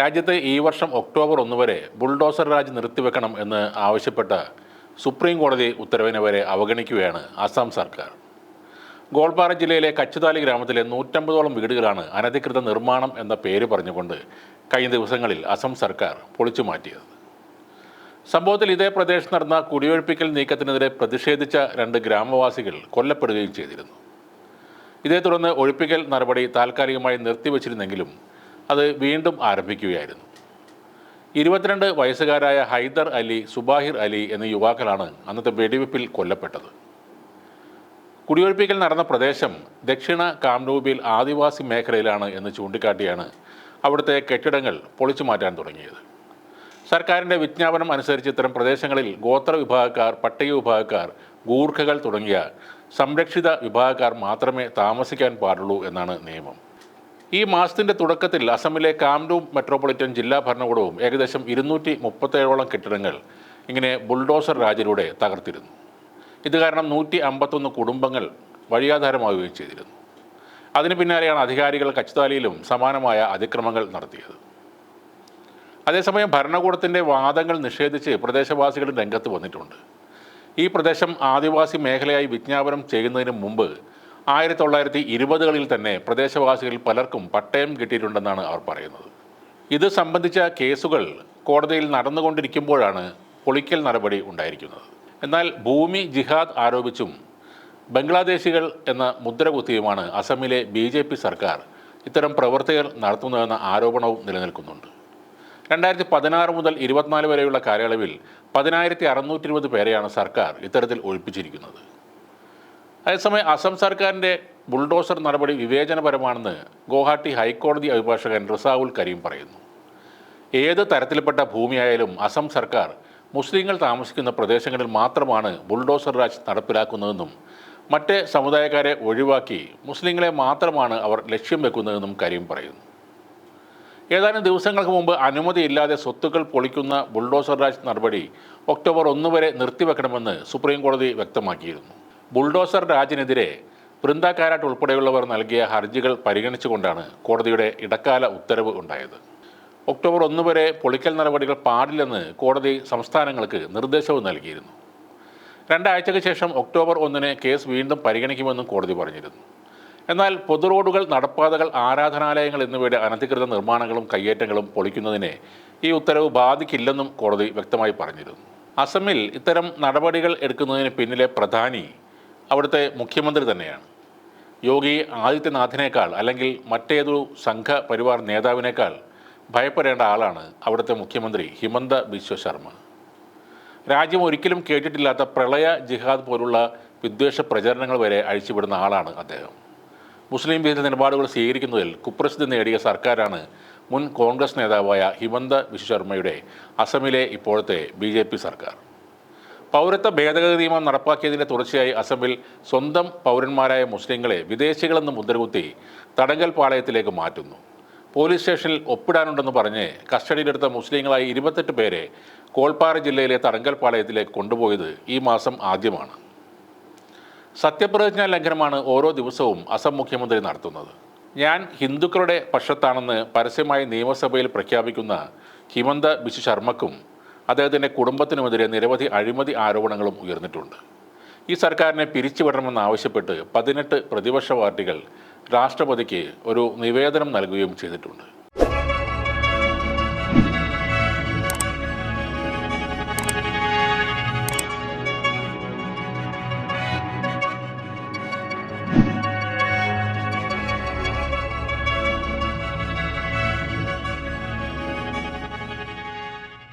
രാജ്യത്ത് ഈ വർഷം ഒക്ടോബർ ഒന്ന് വരെ ബുൾഡോസർ രാജ് നിർത്തിവെക്കണം എന്ന് ആവശ്യപ്പെട്ട സുപ്രീം കോടതി ഉത്തരവിനെ വരെ അവഗണിക്കുകയാണ് അസം സർക്കാർ. ഗോൾപാറ ജില്ലയിലെ കച്ചുതാലി ഗ്രാമത്തിലെ നൂറ്റമ്പതോളം വീടുകളാണ് അനധികൃത നിർമ്മാണം എന്ന പേര് പറഞ്ഞുകൊണ്ട് കഴിഞ്ഞ ദിവസങ്ങളിൽ അസം സർക്കാർ പൊളിച്ചു മാറ്റിയത്. സംഭവത്തിൽ ഇതേ പ്രദേശത്ത് നടന്ന കുടിയൊഴിപ്പിക്കൽ നീക്കത്തിനെതിരെ പ്രതിഷേധിച്ച രണ്ട് ഗ്രാമവാസികൾ കൊല്ലപ്പെടുകയും ചെയ്തിരുന്നു. ഇതേ തുടർന്ന് ഒഴിപ്പിക്കൽ നടപടി താൽക്കാലികമായി നിർത്തിവച്ചിരുന്നെങ്കിലും അത് വീണ്ടും ആരംഭിക്കുകയായിരുന്നു. ഇരുപത്തിരണ്ട് വയസ്സുകാരായ ഹൈദർ അലി സുബാഹിർ അലി എന്നീ യുവാക്കളാണ് അന്നത്തെ വെടിവെപ്പിൽ കൊല്ലപ്പെട്ടത്. കുടിയൊഴിപ്പിക്കൽ നടന്ന പ്രദേശം ദക്ഷിണ കാംരൂപിൽ ആദിവാസി മേഖലയിലാണ് എന്ന് ചൂണ്ടിക്കാട്ടിയാണ് അവിടുത്തെ കെട്ടിടങ്ങൾ പൊളിച്ചു മാറ്റാൻ തുടങ്ങിയത്. സർക്കാരിന്റെ വിജ്ഞാപനം അനുസരിച്ച് ഇത്തരം പ്രദേശങ്ങളിൽ ഗോത്ര വിഭാഗക്കാർ പട്ടിക വിഭാഗക്കാർ ഗൂർഖകൾ തുടങ്ങിയ സംരക്ഷിത വിഭാഗക്കാർ മാത്രമേ താമസിക്കാൻ പാടുള്ളൂ എന്നാണ് നിയമം. ഈ മാസത്തിന്റെ തുടക്കത്തിൽ അസമിലെ കാംരൂപ് മെട്രോപൊളിറ്റൻ ജില്ലാ ഭരണകൂടവും ഏകദേശം ഇരുന്നൂറ്റി മുപ്പത്തേഴോളം കെട്ടിടങ്ങൾ ഇങ്ങനെ ബുൾഡോസർ രാജിലൂടെ തകർത്തിരുന്നു. ഇത് കാരണം നൂറ്റി അമ്പത്തൊന്ന് കുടുംബങ്ങൾ വഴിയാധാരമാവുകയും ചെയ്തിരുന്നു. അതിന് പിന്നാലെയാണ് അധികാരികൾ കച്ചുതാലിയിലും സമാനമായ അതിക്രമങ്ങൾ നടത്തിയത്. അതേസമയം ഭരണകൂടത്തിന്റെ വാദങ്ങൾ നിഷേധിച്ച് പ്രദേശവാസികൾ രംഗത്ത് വന്നിട്ടുണ്ട്. ഈ പ്രദേശം ആദിവാസി മേഖലയായി വിജ്ഞാപനം ചെയ്യുന്നതിന് മുമ്പ് ആയിരത്തി തൊള്ളായിരത്തി ഇരുപതുകളിൽ തന്നെ പ്രദേശവാസികളിൽ പലർക്കും പട്ടയം കിട്ടിയിട്ടുണ്ടെന്നാണ് അവർ പറയുന്നത്. ഇത് സംബന്ധിച്ച കേസുകൾ കോടതിയിൽ നടന്നുകൊണ്ടിരിക്കുമ്പോഴാണ് പൊളിക്കൽ നടപടി ഉണ്ടായിരിക്കുന്നത്. എന്നാൽ ഭൂമി ജിഹാദ് ആരോപിച്ചും ബംഗ്ലാദേശികൾ എന്ന മുദ്രകുത്തിയുമാണ് അസമിലെ ബി ജെ പി സർക്കാർ ഇത്തരം പ്രവർത്തികൾ നടത്തുന്നതെന്ന ആരോപണവും നിലനിൽക്കുന്നുണ്ട്. രണ്ടായിരത്തി പതിനാറ് മുതൽ ഇരുപത്തിനാല് വരെയുള്ള കാലയളവിൽ പതിനായിരത്തി അറുന്നൂറ്റി ഇരുപത് പേരെയാണ് സർക്കാർ ഇത്തരത്തിൽ ഒഴിപ്പിച്ചിരിക്കുന്നത്. അതേസമയം അസം സർക്കാരിന്റെ ബുൾഡോസർ നടപടി വിവേചനപരമാണെന്ന് ഗുവാഹട്ടി ഹൈക്കോടതി അഭിഭാഷകൻ റിസാവുൽ കരീം പറയുന്നു. ഏത് തരത്തിൽപ്പെട്ട ഭൂമിയായാലും അസം സർക്കാർ മുസ്ലിങ്ങൾ താമസിക്കുന്ന പ്രദേശങ്ങളിൽ മാത്രമാണ് ബുൾഡോസർ രാജ് നടപ്പിലാക്കുന്നതെന്നും മറ്റ് സമുദായക്കാരെ ഒഴിവാക്കി മുസ്ലിങ്ങളെ മാത്രമാണ് അവർ ലക്ഷ്യം വെക്കുന്നതെന്നും കരീം പറയുന്നു. ഏതാനും ദിവസങ്ങൾക്ക് മുമ്പ് അനുമതിയില്ലാതെ സ്വത്തുക്കൾ പൊളിക്കുന്ന ബുൾഡോസർ രാജ് നടപടി ഒക്ടോബർ ഒന്ന് വരെ നിർത്തിവെക്കണമെന്ന് സുപ്രീം കോടതി വ്യക്തമാക്കിയിരുന്നു. ബുൾഡോസർ രാജിനെതിരെ വൃന്ദ കാരാട്ട് ഉൾപ്പെടെയുള്ളവർ നൽകിയ ഹർജികൾ പരിഗണിച്ചുകൊണ്ടാണ് കോടതിയുടെ ഇടക്കാല ഉത്തരവ് ഉണ്ടായത്. ഒക്ടോബർ ഒന്ന് വരെ പൊളിക്കൽ നടപടികൾ പാടില്ലെന്ന് കോടതി സംസ്ഥാനങ്ങൾക്ക് നിർദ്ദേശവും നൽകിയിരുന്നു. രണ്ടാഴ്ചയ്ക്ക് ശേഷം ഒക്ടോബർ ഒന്നിന് കേസ് വീണ്ടും പരിഗണിക്കുമെന്നും കോടതി പറഞ്ഞിരുന്നു. എന്നാൽ പൊതു റോഡുകൾ നടപ്പാതകൾ ആരാധനാലയങ്ങൾ എന്നിവയുടെ അനധികൃത നിർമ്മാണങ്ങളും കയ്യേറ്റങ്ങളും പൊളിക്കുന്നതിനെ ഈ ഉത്തരവ് ബാധിക്കില്ലെന്നും കോടതി വ്യക്തമായി പറഞ്ഞിരുന്നു. അസമിൽ ഇത്തരം നടപടികൾ എടുക്കുന്നതിന് പിന്നിലെ പ്രധാനി അവിടുത്തെ മുഖ്യമന്ത്രി തന്നെയാണ്. യോഗി ആദിത്യനാഥിനേക്കാൾ അല്ലെങ്കിൽ മറ്റേതൊരു സംഘ പരിവാർ നേതാവിനേക്കാൾ ഭയപ്പെടേണ്ട ആളാണ് അവിടുത്തെ മുഖ്യമന്ത്രി ഹിമന്ത ബിശ്വ ശർമ്മ. രാജ്യം ഒരിക്കലും കേട്ടിട്ടില്ലാത്ത പ്രളയ ജിഹാദ് പോലുള്ള വിദ്വേഷ പ്രചരണങ്ങൾ വരെ അഴിച്ചുവിടുന്ന ആളാണ് അദ്ദേഹം. മുസ്ലിം വിരുദ്ധ നിലപാടുകൾ സ്വീകരിക്കുന്നതിൽ കുപ്രസിദ്ധി നേടിയ സർക്കാരാണ് മുൻ കോൺഗ്രസ് നേതാവായ ഹിമന്ത ബിശ്വ ശർമ്മയുടെ അസമിലെ ഇപ്പോഴത്തെ ബി സർക്കാർ. പൗരത്വ ഭേദഗതി നിയമം നടപ്പാക്കിയതിന്റെ തുടർച്ചയായി അസമിൽ സ്വന്തം പൗരന്മാരായ മുസ്ലിങ്ങളെ വിദേശികളെന്ന് മുദ്രകുത്തി തടങ്കൽ പാളയത്തിലേക്ക് മാറ്റുന്നു. പോലീസ് സ്റ്റേഷനിൽ ഒപ്പിടാനുണ്ടെന്ന് പറഞ്ഞ് കസ്റ്റഡിയിലെടുത്ത മുസ്ലിങ്ങളായി ഇരുപത്തെട്ട് പേരെ കോൾപ്പാറ ജില്ലയിലെ തടങ്കൽ പാളയത്തിലേക്ക് കൊണ്ടുപോയത് ഈ മാസം ആദ്യമാണ്. സത്യപ്രതിജ്ഞാ ലംഘനമാണ് ഓരോ ദിവസവും അസം മുഖ്യമന്ത്രി നടത്തുന്നത്. ഞാൻ ഹിന്ദുക്കളുടെ പക്ഷത്താണെന്ന് പരസ്യമായി നിയമസഭയിൽ പ്രഖ്യാപിക്കുന്ന ഹിമന്ത ബിശ്വ ശർമ്മക്കും അദ്ദേഹത്തിന്റെ കുടുംബത്തിനുമെതിരെ നിരവധി അഴിമതി ആരോപണങ്ങളും ഉയർന്നിട്ടുണ്ട്. ഈ സർക്കാരിനെ പിരിച്ചുവിടണമെന്നാവശ്യപ്പെട്ട് പതിനെട്ട് പ്രതിപക്ഷ പാർട്ടികൾ രാഷ്ട്രപതിക്ക് ഒരു നിവേദനം നൽകുകയും ചെയ്തിട്ടുണ്ട്.